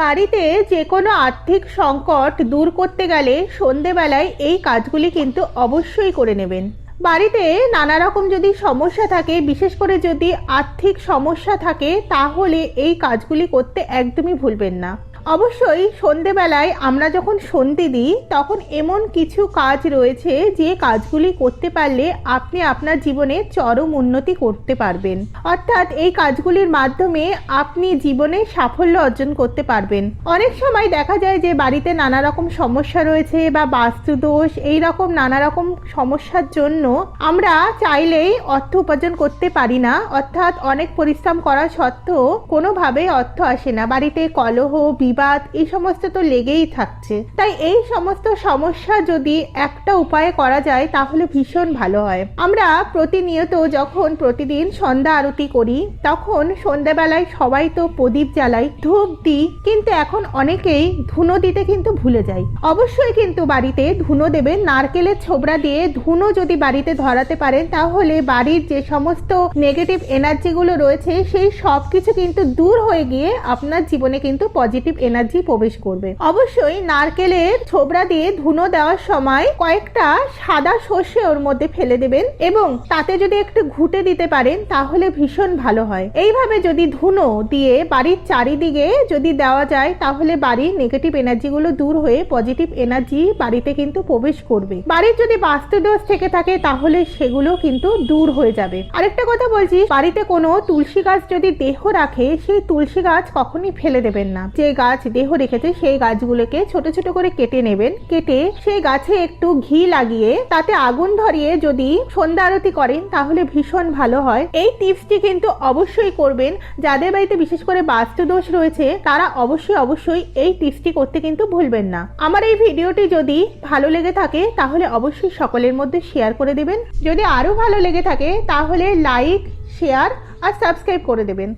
বাড়িতে যে কোনো আর্থিক সংকট দূর করতে গেলে সন্ধেবেলায় এই কাজগুলি কিন্তু অবশ্যই করে নেবেন। বাড়িতে নানা রকম যদি সমস্যা থাকে, বিশেষ করে যদি আর্থিক সমস্যা থাকে, তাহলে এই কাজগুলি করতে একদমই ভুলবেন না। অবশ্যই সন্ধেবেলায় আমরা যখন সন্ধে দিই, তখন এমন কিছু কাজ রয়েছে যে কাজগুলি করতে পারলে আপনি আপনার জীবনে চরম উন্নতি করতে পারবেন। অর্থাৎ এই কাজগুলির মাধ্যমে আপনি জীবনে সাফল্য অর্জন করতে পারবেন। অনেক সময় দেখা যায় যে বাড়িতে নানা রকম সমস্যা রয়েছে বা বাস্তুদোষ এই রকম নানা রকম সমস্যার জন্য আমরা চাইলেই অর্থ উপার্জন করতে পারি না। অর্থাৎ অনেক পরিশ্রম করা সত্ত্বেও কোনোভাবেই অর্থ আসে না। বাড়িতে কলহ বিবাদ, এই সমস্ত তো লেগেই থাকছে। তাই এই সমস্ত সমস্যা যদি একটা উপায়ে করা যায়, তাহলে ভীষণ ভালো হয়। আমরা প্রতিনিয়ত যখন প্রতিদিন সন্ধ্যা আরতি করি, তখন সন্ধ্যাবেলায় সবাই তো প্রদীপ জ্বালাই, ধূপ দিই, কিন্তু এখন অনেকেই ধুনো দিতে কিন্তু ভুলে যায়। অবশ্যই কিন্তু বাড়িতে ধুনো দেবেন, নারকেলের ছোবড়া দিয়ে ধুনো যদি বাড়িতে ধরাতে পারেন, তাহলে বাড়ির যে সমস্ত নেগেটিভ এনার্জিগুলো রয়েছে, সেই সব কিছু কিন্তু দূর হয়ে গিয়ে আপনার জীবনে কিন্তু পজিটিভ এনার্জি প্রবেশ করবে। অবশ্যই নারকেলের ছোবড়া দিয়ে ধুনো দেওয়ার সময় কয়েকটা সাদা সর্ষে ওর মধ্যে ফেলে দেবেন এবং তাতে যদি একটু ঘুটে দিতে পারেন তাহলে ভীষণ ভালো হয়। এইভাবে যদি ধুনো দিয়ে বাড়ির চারিদিকে যদি দেওয়া যায় তাহলে বাড়ির নেগেটিভ এনার্জিগুলো দূর হয়ে পজিটিভ এনার্জি বাড়িতে কিন্তু প্রবেশ করবে। বাড়ির যদি বাস্তুদোষ থেকে থাকে তাহলে সেগুলো কিন্তু দূর হয়ে যাবে। আরেকটা কথা বলছি, বাড়িতে কোনো তুলসী গাছ যদি দেহ রাখে, সেই তুলসী গাছ কখনই ফেলে দেবেন না। যে গাছ দেহ রেখেছে, সেই গাছগুলোকে ছোট ছোট করে কেটে নেবেন। কেটে সেই গাছে একটু ঘি লাগিয়ে তাতে আগুন ধরিয়ে যদি সন্ধ্যা আরতি করেন, তাহলে ভীষণ ভালো হয়। এই টিপসটি কিন্তু অবশ্যই করবেন। যাদের বাড়িতে বিশেষ করে বাস্তু দোষ রয়েছে, তারা অবশ্যই অবশ্যই এই টিপসটি করতে কিন্তু ভুলবেন না। আমার এই ভিডিওটি যদি ভালো লেগে থাকে, তাহলে অবশ্যই সকলের মধ্যে শেয়ার করে দেবেন। যদি আরও ভালো লেগে থাকে, তাহলে লাইক, শেয়ার আর সাবস্ক্রাইব করে দেবেন।